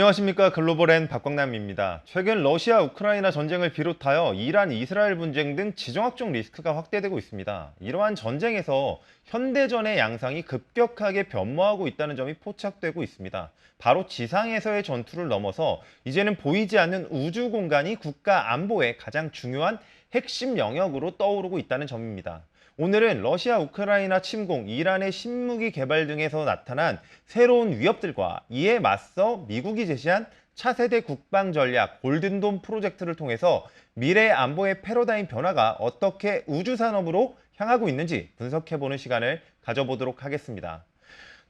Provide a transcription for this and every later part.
안녕하십니까 글로벌엔 박광남입니다. 최근 러시아 우크라이나 전쟁을 비롯하여 이란 이스라엘 분쟁 등 지정학적 리스크가 확대되고 있습니다. 이러한 전쟁에서 현대전의 양상이 급격하게 변모하고 있다는 점이 포착되고 있습니다. 바로 지상에서의 전투를 넘어서 이제는 보이지 않는 우주 공간이 국가 안보의 가장 중요한 핵심 영역으로 떠오르고 있다는 점입니다. 오늘은 러시아 우크라이나 침공, 이란의 신무기 개발 등에서 나타난 새로운 위협들과 이에 맞서 미국이 제시한 차세대 국방 전략 골든돔 프로젝트를 통해서 미래 안보의 패러다임 변화가 어떻게 우주 산업으로 향하고 있는지 분석해보는 시간을 가져보도록 하겠습니다.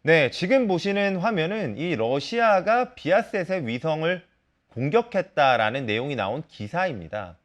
네, 지금 보시는 화면은 이 러시아가 비아셋의 위성을 공격했다라는 내용이 나온 기사입니다.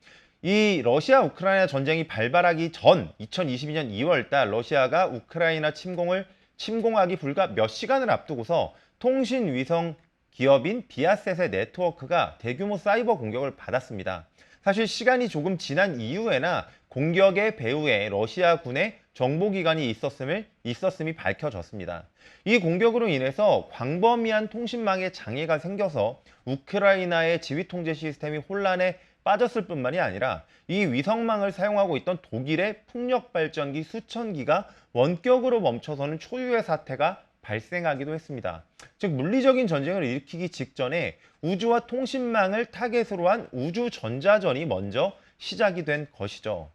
이 러시아 우크라이나 전쟁이 발발하기 전 2022년 2월 달 러시아가 우크라이나 침공을 침공하기 불과 몇 시간을 앞두고서 통신 위성 기업인 비아셋의 네트워크가 대규모 사이버 공격을 받았습니다. 사실 시간이 조금 지난 이후에나 공격의 배후에 러시아군의 정보기관이 있었음을, 있었음이 밝혀졌습니다. 이 공격으로 인해서 광범위한 통신망에 장애가 생겨서 우크라이나의 지휘통제 시스템이 혼란에 빠졌을 뿐만이 아니라 이 위성망을 사용하고 있던 독일의 풍력 발전기 수천 기가 원격으로 멈춰서는 초유의 사태가 발생하기도 했습니다. 즉 물리적인 전쟁을 일으키기 직전에 우주와 통신망을 타겟으로 한 우주 전자전이 먼저 시작이 된 것이죠.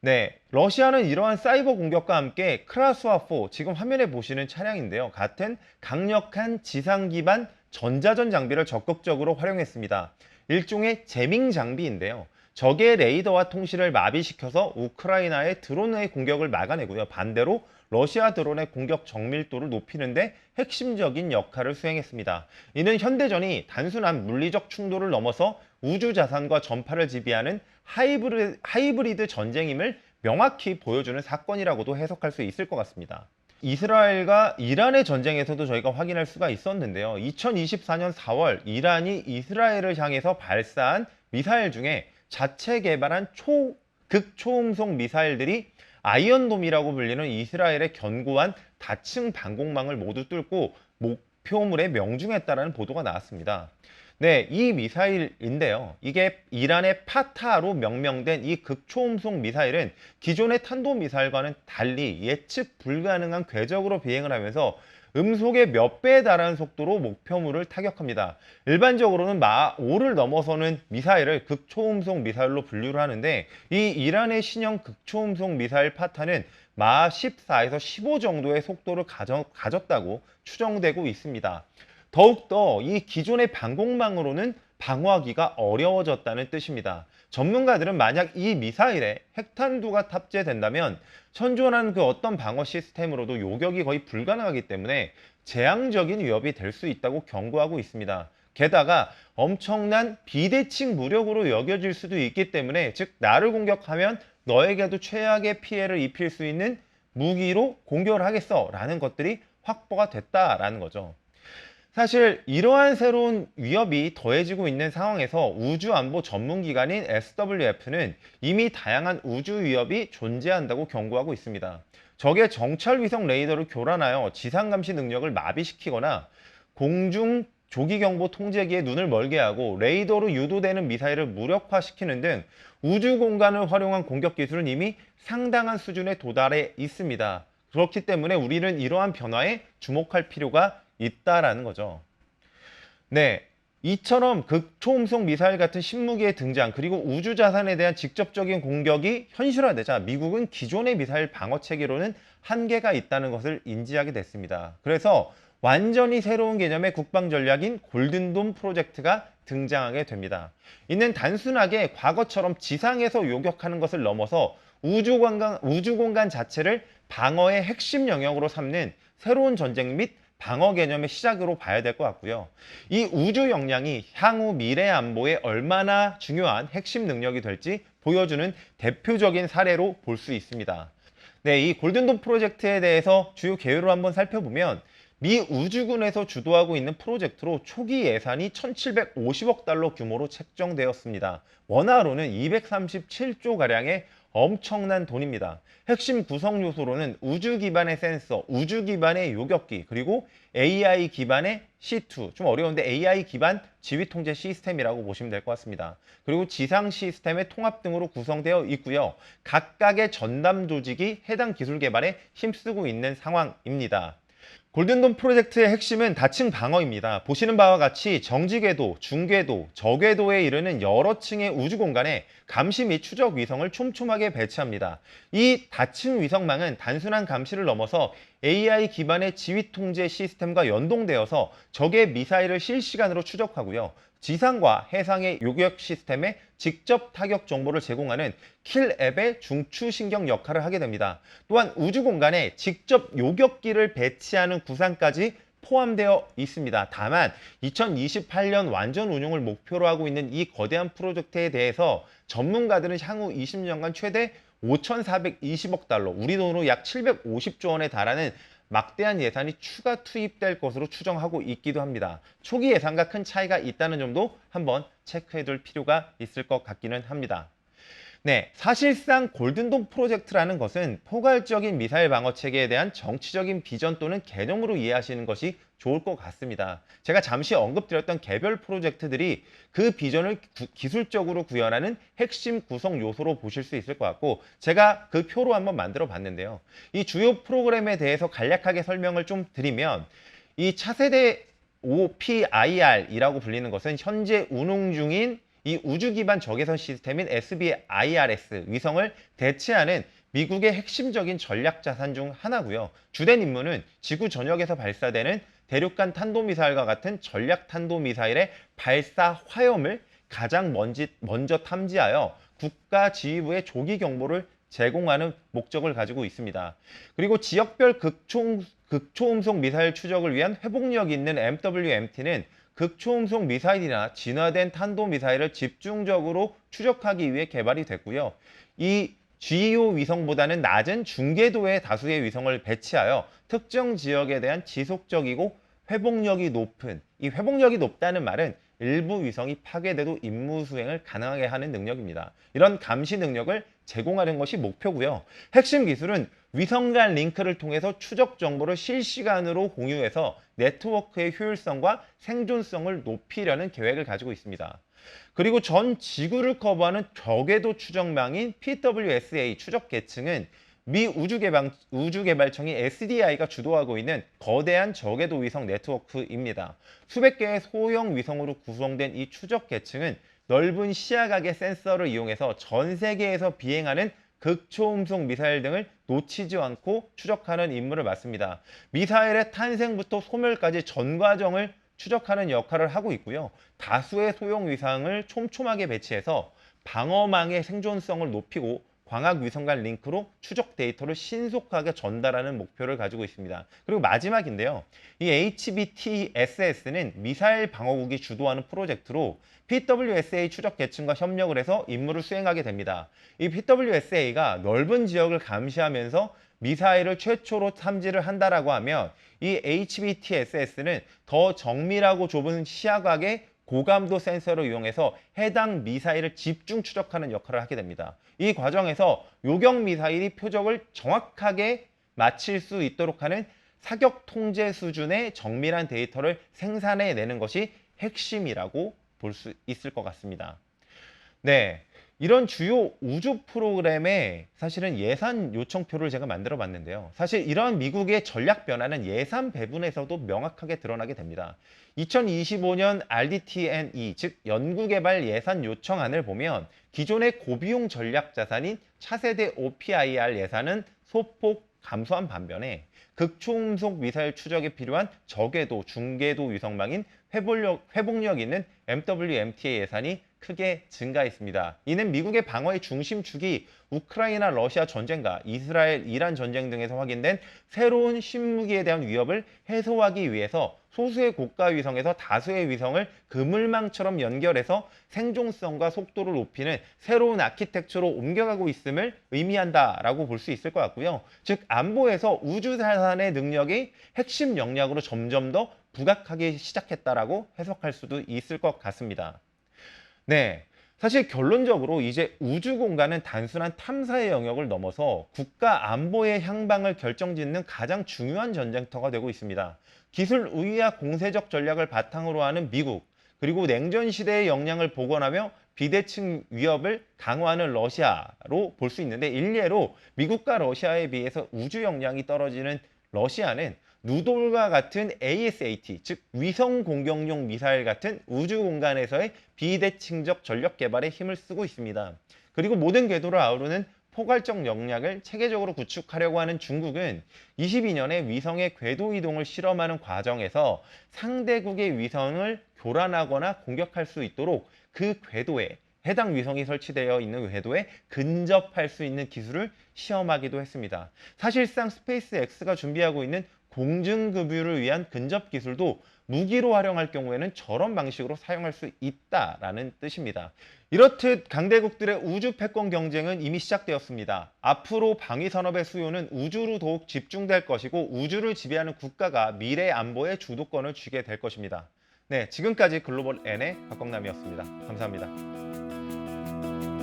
네, 러시아는 이러한 사이버 공격과 함께 크라스와4 지금 화면에 보시는 차량인데요. 같은 강력한 지상 기반 전자전 장비를 적극적으로 활용했습니다. 일종의 재밍 장비인데요. 적의 레이더와 통신을 마비시켜서 우크라이나의 드론의 공격을 막아내고요. 반대로 러시아 드론의 공격 정밀도를 높이는데 핵심적인 역할을 수행했습니다. 이는 현대전이 단순한 물리적 충돌을 넘어서 우주 자산과 전파를 지배하는 하이브리드, 하이브리드 전쟁임을 명확히 보여주는 사건이라고도 해석할 수 있을 것 같습니다. 이스라엘과 이란의 전쟁에서도 저희가 확인할 수가 있었는데요. 2024년 4월 이란이 이스라엘을 향해서 발사한 미사일 중에 자체 개발한 초, 극초음속 미사일들이 아이언돔이라고 불리는 이스라엘의 견고한 다층 방공망을 모두 뚫고 목표물에 명중했다는 보도가 나왔습니다. 네, 이 미사일인데요. 이게 이란의 파타로 명명된 이 극초음속 미사일은 기존의 탄도 미사일과는 달리 예측 불가능한 궤적으로 비행을 하면서 음속의 몇 배에 달하는 속도로 목표물을 타격합니다. 일반적으로는 마 5를 넘어서는 미사일을 극초음속 미사일로 분류를 하는데 이 이란의 신형 극초음속 미사일 파타는 마 14에서 15 정도의 속도를 가졌다고 추정되고 있습니다. 더욱더 이 기존의 방공망으로는 방어하기가 어려워졌다는 뜻입니다. 전문가들은 만약 이 미사일에 핵탄두가 탑재된다면 현존하는 그 어떤 방어 시스템으로도 요격이 거의 불가능하기 때문에 재앙적인 위협이 될 수 있다고 경고하고 있습니다. 게다가 엄청난 비대칭 무력으로 여겨질 수도 있기 때문에 즉 나를 공격하면 너에게도 최악의 피해를 입힐 수 있는 무기로 공격을 하겠어 라는 것들이 확보가 됐다라는 거죠. 사실 이러한 새로운 위협이 더해지고 있는 상황에서 우주안보 전문기관인 SWF는 이미 다양한 우주 위협이 존재한다고 경고하고 있습니다. 적의 정찰 위성 레이더를 교란하여 지상 감시 능력을 마비시키거나 공중 조기경보 통제기에 눈을 멀게 하고 레이더로 유도되는 미사일을 무력화시키는 등 우주 공간을 활용한 공격 기술은 이미 상당한 수준에 도달해 있습니다. 그렇기 때문에 우리는 이러한 변화에 주목할 필요가 있다라는 거죠. 네. 이처럼 극초음속 미사일 같은 신무기의 등장 그리고 우주 자산에 대한 직접적인 공격이 현실화되자 미국은 기존의 미사일 방어 체계로는 한계가 있다는 것을 인지하게 됐습니다. 그래서 완전히 새로운 개념의 국방 전략인 골든돔 프로젝트가 등장하게 됩니다. 이는 단순하게 과거처럼 지상에서 요격하는 것을 넘어서 우주 공간, 우주 공간 자체를 방어의 핵심 영역으로 삼는 새로운 전쟁 및 방어 개념의 시작으로 봐야 될 것 같고요. 이 우주 역량이 향후 미래 안보에 얼마나 중요한 핵심 능력이 될지 보여주는 대표적인 사례로 볼 수 있습니다. 네, 이 골든돔 프로젝트에 대해서 주요 개요를 한번 살펴보면 미 우주군에서 주도하고 있는 프로젝트로 초기 예산이 1750억 달러 규모로 책정되었습니다. 원화로는 237조 가량의 엄청난 돈입니다. 핵심 구성 요소로는 우주 기반의 센서, 우주 기반의 요격기, 그리고 AI 기반의 C2, 좀 어려운데 AI 기반 지휘 통제 시스템이라고 보시면 될 것 같습니다. 그리고 지상 시스템의 통합 등으로 구성되어 있고요. 각각의 전담 조직이 해당 기술 개발에 힘쓰고 있는 상황입니다. 골든돔 프로젝트의 핵심은 다층 방어입니다. 보시는 바와 같이 정지궤도, 중궤도, 저궤도에 이르는 여러 층의 우주 공간에 감시 및 추적 위성을 촘촘하게 배치합니다. 이 다층 위성망은 단순한 감시를 넘어서 AI 기반의 지휘 통제 시스템과 연동되어서 적의 미사일을 실시간으로 추적하고요. 지상과 해상의 요격 시스템에 직접 타격 정보를 제공하는 킬 앱의 중추신경 역할을 하게 됩니다. 또한 우주 공간에 직접 요격기를 배치하는 구상까지 포함되어 있습니다. 다만 2028년 완전 운용을 목표로 하고 있는 이 거대한 프로젝트에 대해서 전문가들은 향후 20년간 최대 5,420억 달러, 우리 돈으로 약 750조 원에 달하는 막대한 예산이 추가 투입될 것으로 추정하고 있기도 합니다. 초기 예산과 큰 차이가 있다는 점도 한번 체크해 둘 필요가 있을 것 같기는 합니다. 네, 사실상 골든돔 프로젝트라는 것은 포괄적인 미사일 방어 체계에 대한 정치적인 비전 또는 개념으로 이해하시는 것이 좋을 것 같습니다. 제가 잠시 언급드렸던 개별 프로젝트들이 그 비전을 구- 기술적으로 구현하는 핵심 구성 요소로 보실 수 있을 것 같고 제가 그 표로 한번 만들어 봤는데요. 이 주요 프로그램에 대해서 간략하게 설명을 좀 드리면 이 차세대 OPIR이라고 불리는 것은 현재 운용 중인 이 우주 기반 적외선 시스템인 SBIRS 위성을 대체하는 미국의 핵심적인 전략 자산 중 하나고요. 주된 임무는 지구 전역에서 발사되는 대륙간 탄도미사일과 같은 전략 탄도미사일의 발사 화염을 가장 먼지, 먼저 탐지하여 국가 지휘부의 조기 경보를 제공하는 목적을 가지고 있습니다. 그리고 지역별 극초, 극초음속 미사일 추적을 위한 회복력 있는 MWMT는 극초음속 미사일이나 진화된 탄도 미사일을 집중적으로 추적하기 위해 개발이 됐고요. 이 GEO 위성보다는 낮은 중궤도의 다수의 위성을 배치하여 특정 지역에 대한 지속적이고 회복력이 높은 이 회복력이 높다는 말은 일부 위성이 파괴돼도 임무 수행을 가능하게 하는 능력입니다. 이런 감시 능력을 제공하는 것이 목표고요. 핵심 기술은 위성 간 링크를 통해서 추적 정보를 실시간으로 공유해서 네트워크의 효율성과 생존성을 높이려는 계획을 가지고 있습니다. 그리고 전 지구를 커버하는 저궤도 추적망인 PWSA 추적 계층은 미 우주개발, 우주개발청이 SDI가 주도하고 있는 거대한 저궤도 위성 네트워크입니다. 수백 개의 소형 위성으로 구성된 이 추적 계층은 넓은 시야각의 센서를 이용해서 전 세계에서 비행하는 극초음속 미사일 등을 놓치지 않고 추적하는 임무를 맡습니다. 미사일의 탄생부터 소멸까지 전 과정을 추적하는 역할을 하고 있고요. 다수의 소형 위상을 촘촘하게 배치해서 방어망의 생존성을 높이고 광학 위성 간 링크로 추적 데이터를 신속하게 전달하는 목표를 가지고 있습니다. 그리고 마지막인데요. 이 HBTSS는 미사일 방어국이 주도하는 프로젝트로 PWSA 추적 계층과 협력을 해서 임무를 수행하게 됩니다. 이 PWSA가 넓은 지역을 감시하면서 미사일을 최초로 탐지를 한다라고 하면 이 HBTSS는 더 정밀하고 좁은 시야각의 고감도 센서를 이용해서 해당 미사일을 집중 추적하는 역할을 하게 됩니다. 이 과정에서 요격 미사일이 표적을 정확하게 맞힐 수 있도록 하는 사격 통제 수준의 정밀한 데이터를 생산해 내는 것이 핵심이라고 볼 수 있을 것 같습니다. 네. 이런 주요 우주 프로그램의 사실은 예산 요청표를 제가 만들어 봤는데요. 사실 이러한 미국의 전략 변화는 예산 배분에서도 명확하게 드러나게 됩니다. 2025년 RDT&E, 즉 연구개발 예산 요청안을 보면 기존의 고비용 전략 자산인 차세대 OPIR 예산은 소폭 감소한 반면에 극초음속 미사일 추적에 필요한 저궤도, 중궤도 위성망인 회복력, 회복력 있는 MWMT의 예산이 크게 증가했습니다. 이는 미국의 방어의 중심 축이 우크라이나 러시아 전쟁과 이스라엘 이란 전쟁 등에서 확인된 새로운 신무기에 대한 위협을 해소하기 위해서 소수의 고가 위성에서 다수의 위성을 그물망처럼 연결해서 생존성과 속도를 높이는 새로운 아키텍처로 옮겨가고 있음을 의미한다라고 볼 수 있을 것 같고요. 즉 안보에서 우주 자산의 능력이 핵심 역량으로 점점 더 부각하기 시작했다라고 해석할 수도 있을 것 같습니다. 네. 사실 결론적으로 이제 우주 공간은 단순한 탐사의 영역을 넘어서 국가 안보의 향방을 결정짓는 가장 중요한 전쟁터가 되고 있습니다. 기술 우위와 공세적 전략을 바탕으로 하는 미국, 그리고 냉전 시대의 역량을 복원하며 비대칭 위협을 강화하는 러시아로 볼 수 있는데 일례로 미국과 러시아에 비해서 우주 역량이 떨어지는 러시아는 누돌과 같은 ASAT, 즉 위성 공격용 미사일 같은 우주 공간에서의 비대칭적 전력 개발에 힘을 쓰고 있습니다. 그리고 모든 궤도를 아우르는 포괄적 역량을 체계적으로 구축하려고 하는 중국은 22년에 위성의 궤도 이동을 실험하는 과정에서 상대국의 위성을 교란하거나 공격할 수 있도록 그 궤도에 해당 위성이 설치되어 있는 궤도에 근접할 수 있는 기술을 시험하기도 했습니다. 사실상 스페이스 X가 준비하고 있는 공중급유를 위한 근접 기술도 무기로 활용할 경우에는 저런 방식으로 사용할 수 있다라는 뜻입니다. 이렇듯 강대국들의 우주 패권 경쟁은 이미 시작되었습니다. 앞으로 방위 산업의 수요는 우주로 더욱 집중될 것이고 우주를 지배하는 국가가 미래 안보의 주도권을 쥐게 될 것입니다. 네, 지금까지 글로벌 N의 박광남이었습니다. 감사합니다.